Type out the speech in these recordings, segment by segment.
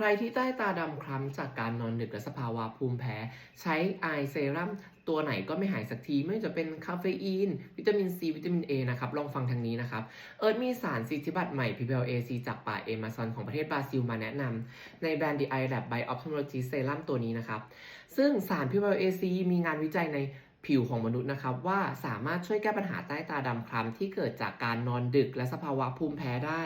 ใครที่ใต้ตาดำคล้ำจากการนอนดึกและสภาวะภูมิแพ้ ใช้ไอเซรั่มตัวไหนก็ไม่หายสักที ไม่ว่าจะเป็นคาเฟอีน วิตามินซีวิตามิน A นะครับ ลองฟังทางนี้นะครับ เอิร์ธมีสารสิทธิบัตรใหม่ PPLAC จากป่าเอมะซอนของประเทศบราซิลมาแนะนำในแบรนด์ The Eye Lab by Ophthalmology Serum ตัวนี้นะครับ ซึ่งสาร PPLAC มีงานวิจัยใน ผิวของมนุษย์นะครับ ว่าสามารถช่วยแก้ปัญหาใต้ตาดำคล้ำที่เกิดจากการนอนดึกและสภาวะภูมิแพ้ได้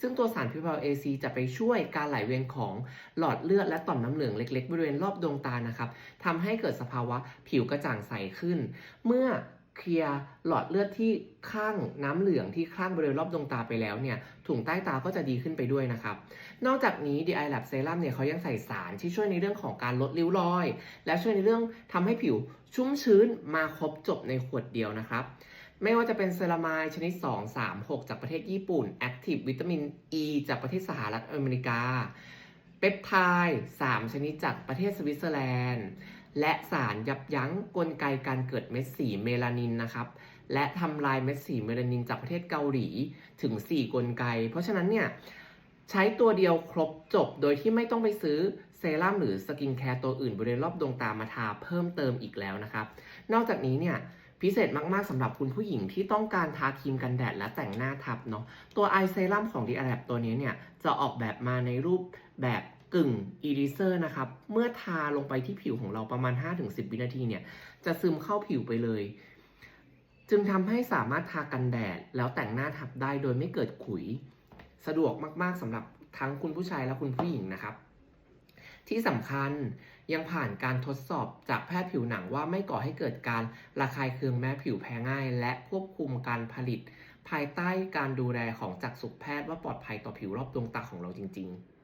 ซึ่งตัวสารพิภพอีซีจะไปช่วยการไหลเวียนของหลอดเลือดและต่อมน้ำเหลืองเล็ก ๆ บริเวณรอบดวงตานะครับทำให้เกิดสภาวะผิวกระจ่างใสขึ้น เมื่อ เคลียร์หลอดเลือดที่ข้างน้ำเหลืองที่ข้างบริเวณรอบดวงตาไปแล้วเนี่ยถุงใต้ตาก็จะดีขึ้นไปด้วยนะครับ นอกจากนี้ The Eye Lab Serum เนี่ยเขายังใส่สารที่ช่วยในเรื่องของการลดริ้วรอย และช่วยในเรื่องทำให้ผิวชุ่มชื้นมาครบจบในขวดเดียวนะครับไม่ว่าจะเป็นเซรามายชนิด 2 3 6 จากประเทศญี่ปุ่น Active วิตามินอ e จากประเทศสหรัฐอเมริกา เปปไทด์3 ชนิดจากประเทศสวิตเซอร์แลนด์ และสารยับยั้งกลไกการเกิดเม็ดสีเมลานินนะครับ และทำลายเม็ดสีเมลานินจากประเทศเกาหลีถึง 4 กลไก เพราะฉะนั้นเนี่ยใช้ตัวเดียวครบจบโดยที่ไม่ต้องไปซื้อเซรั่มหรือสกินแคร์ตัวอื่นบริเวณรอบดวงตามาทาเพิ่มเติมอีกแล้วนะครับ นอกจากนี้เนี่ยพิเศษมาก ๆสำหรับคุณผู้หญิงที่ต้องการทาครีมกันแดดและแต่งหน้าทับเนาะตัวไอเซรั่มของ d ี a ล a b ตัวนี้เนี่ยจะออกแบบมาในรูปแบบ กึ่งอีริเซอร์นะครับ เมื่อทาลงไปที่ผิวของเราประมาณ 5-10 วินาทีเนี่ย จะซึมเข้าผิวไปเลย จึงทำให้สามารถทากันแดด แล้วแต่งหน้าทับได้โดยไม่เกิดขุย สะดวกมากๆสำหรับทั้งคุณผู้ชายและคุณผู้หญิงนะครับ ที่สำคัญยังผ่านการทดสอบจากแพทย์ผิวหนังว่าไม่ก่อให้เกิดการระคายเคืองแม้ผิวแพ้ง่าย และควบคุมการผลิต ภายใต้การดูแลของจักษุแพทย์ว่าปลอดภัยต่อผิวรอบดวงตาของเราจริง ๆ